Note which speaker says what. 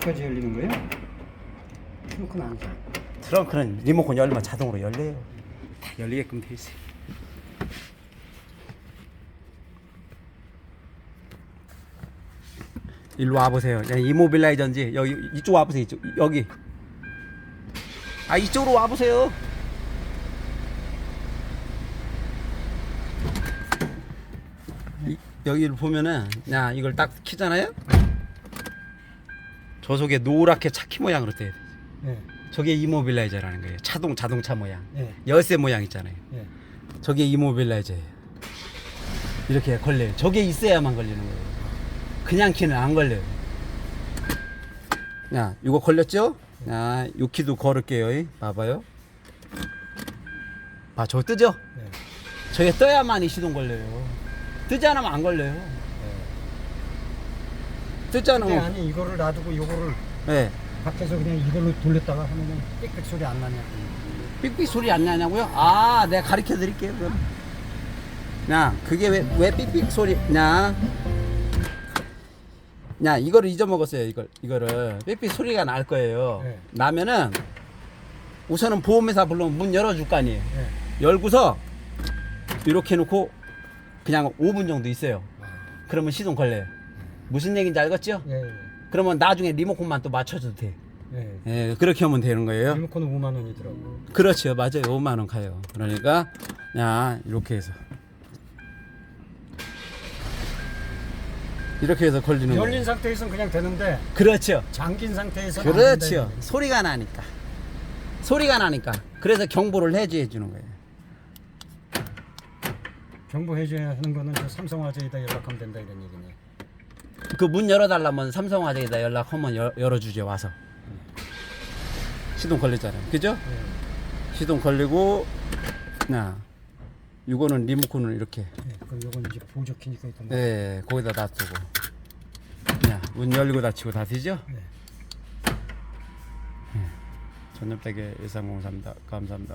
Speaker 1: 트렁크까지 열리는 거예요? 트렁크는 안 돼.
Speaker 2: 트렁크는 리모컨 열면 자동으로 열려요. 다 열리게끔 돼 있어요. 일로 와보세요. 야, 이모빌라이저인지 여기 이쪽 와보세요. 이쪽 여기. 아 이쪽으로 와보세요. 이, 여기를 보면은 야 이걸 딱 키잖아요. 저 속에 노랗게 차키 모양으로 돼요.
Speaker 1: 예,
Speaker 2: 저게 이모빌라이저라는 거예요. 차동 자동차 모양.
Speaker 1: 예,
Speaker 2: 열쇠 모양 있잖아요.
Speaker 1: 예.
Speaker 2: 저게 이모빌라이저예요. 이렇게 걸려요. 저게 있어야만 걸리는 거예요. 그냥 키는 안 걸려요. 야, 이거 걸렸죠? 야, 요 키도 걸을게요. 이. 봐봐요. 봐, 저거 뜨죠?
Speaker 1: 예.
Speaker 2: 저게 떠야만 이 시동 걸려요. 뜨지 않으면 안 걸려요. 뜨지
Speaker 1: 근데
Speaker 2: 않으면.
Speaker 1: 아니 이거를 놔두고 이거를
Speaker 2: 예.
Speaker 1: 밖에서 그냥 이걸로 돌렸다가 하면은 삑삑 소리 안 나냐?
Speaker 2: 삑삑 소리 안 나냐고요? 아, 내가 가르쳐 드릴게요. 그럼. 야, 그게 왜, 왜 삑삑 소리, 냐? 야, 이거를 잊어먹었어요. 이걸, 이거를. 삑삑 소리가 날 거예요.
Speaker 1: 네.
Speaker 2: 나면은, 우선은 보험회사 불러면 문 열어줄 거 아니에요.
Speaker 1: 예.
Speaker 2: 열고서, 이렇게 해놓고, 그냥 5분 정도 있어요.
Speaker 1: 아,
Speaker 2: 그러면 시동 걸려요. 무슨 얘기인지 알겠죠?
Speaker 1: 예, 예.
Speaker 2: 그러면 나중에 리모컨만 또 맞춰줘도 돼.
Speaker 1: 예.
Speaker 2: 예, 그렇게 하면 되는 거예요.
Speaker 1: 리모컨은 5만 원이더라고.
Speaker 2: 그렇죠 맞아요 5만 원 가요 그러니까 야 이렇게 해서 이렇게 해서 걸리는
Speaker 1: 열린
Speaker 2: 거예요
Speaker 1: 상태에서는 그냥 되는데
Speaker 2: 그렇죠
Speaker 1: 잠긴 상태에서
Speaker 2: 그렇죠 소리가 나니까 소리가 나니까 그래서 경보를 해줘야 주는 거예요
Speaker 1: 경보해줘야 하는 거는 저 삼성화재에다 연락하면 된다 이런 얘기네.
Speaker 2: 그 문 열어달라면 삼성화재에다 연락하면 열, 열어주죠 와서 시동 걸렸잖아요 그죠
Speaker 1: 예.
Speaker 2: 시동 걸리고 야 이거는 리모컨을 이렇게
Speaker 1: 예. 그럼 이건 이제 보조 키니까 일단
Speaker 2: 네, 거기다 놔두고. 야, 문 열리고 닫히고 다 되죠?
Speaker 1: 네.
Speaker 2: 네. 전염백의 일상공사입니다. 감사합니다.